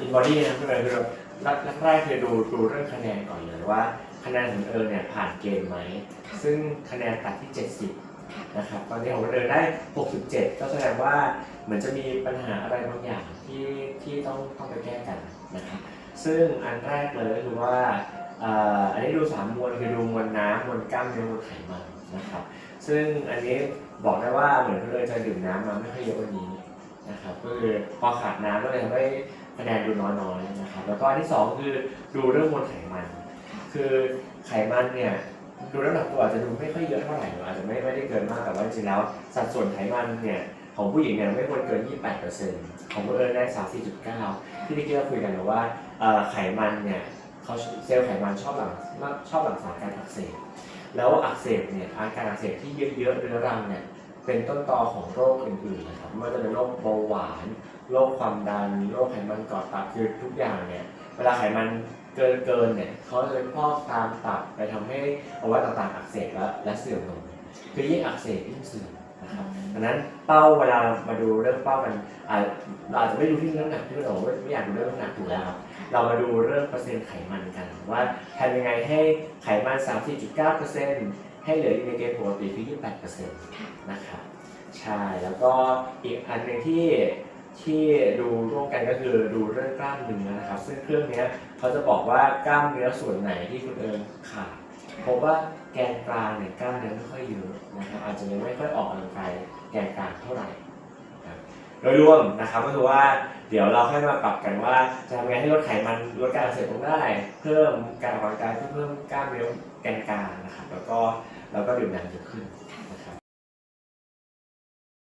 อินบอดี้นะเพื่อนคือรักแรกคือดูดูเรื่องคะแนนก่อนเลยว่าคะแนนของเอิญเนี่ยผ่านเกณฑ์ไหม ซึ่งคะแนนตัดที่ 70นะครับตอนนี้ของเอิญได้ 67 ก็แสดงว่าเหมือนจะมีปัญหาอะไรบางอย่างที่ที่ต้องต้องไปแก้กันนะครับซึ่งอันแรกเลยก็คือว่าเอ่ออันนี้ดูสามมวลคือดูมวลน้ำมวลกล้ามเนื้อมวลไขมันนะครับซึ่งอันนี้บอกได้ว่าเหมือนเอิญจะดื่มน้ำมาไม่ค่อยเยอะวันนี้นะครับก็คือพอขาดน้ำก็เลยทำให้ คะแนนดูน้อยๆนะครับแล้วก็อันที่สองคือดูเรื่องมวลไขมัน คือไขมันเนี่ยดูน้ำหนักตัวอาจจะดูไม่ค่อยเยอะเท่าไหร่หรืออาจจะไม่ไม่ได้เกินมากแต่ว่าจริงๆแล้วสัดส่วนไขมันเนี่ยของผู้หญิงเนี่ยไม่ควรเกิน 28%ของผู้เอิญได้ 34.9 ที่ที่เราคุยกันนะว่าไขมันเนี่ยเขาเซลล์ไขมันชอบหลังชอบหลังสารการอักเสบแล้วอักเสบเนี่ยอาการอักเสบที่เยอะๆเรื้อรังเนี่ย เป็นต้นตอของโรคอื่นๆนะครับไม่ว่าจะเป็นโรคเบาหวานโรคความดันโรคไขมันเกาะตับคือทุกอย่างเนี่ยเวลาไขมันเกินเกินเนี่ยเขาจะไปพอกตามตับไปทำให้อวัยวะต่างๆอักเสบและและเสื่อมลงคือยิ่งอักเสบยิ่งเสื่อมนะครับดังนั้นเป้าเวลามาดูเรื่องเป้ามันอาจเราอาจจะไม่ดูที่น้ำหนักที่เราบอกว่าไม่อยากดูเรื่องน้ำหนักถูกแล้วครับเรามาดูเรื่องเปอร์เซ็นต์ไขมันกันว่าทำยังไงให้ไขมัน34.9% ให้เหลืออยู่ในเกณฑ์ปกติคือ28%นะครับใช่แล้วก็อีกอันหนึ่งที่ที่ดูร่วมกันก็คือดูเรื่องกล้ามเนื้อนะครับ ซึ่งเครื่องเนี้ยเขาจะบอกว่ากล้ามเนื้อส่วนไหนที่คุณเอิญขาดเพราะว่าแกนกลางเนี่ยกล้ามเนื้อไม่ค่อยเยอะนะครับอาจจะยังไม่ค่อยออกกำลังกายแกนกลางเท่าไหร่นะครับ โดยรวมนะครับก็คือว่าเดี๋ยวเราค่อยมาปรับกันว่าจะทำไงให้ลดไขมันลดการอักเสบลงได้ เพิ่มการออกกำลังกายเพิ่มกล้ามเนื้อแกนกลางนะครับแล้วก็แล้วก็ดื่มน้ำเยอะขึ้นนะครับ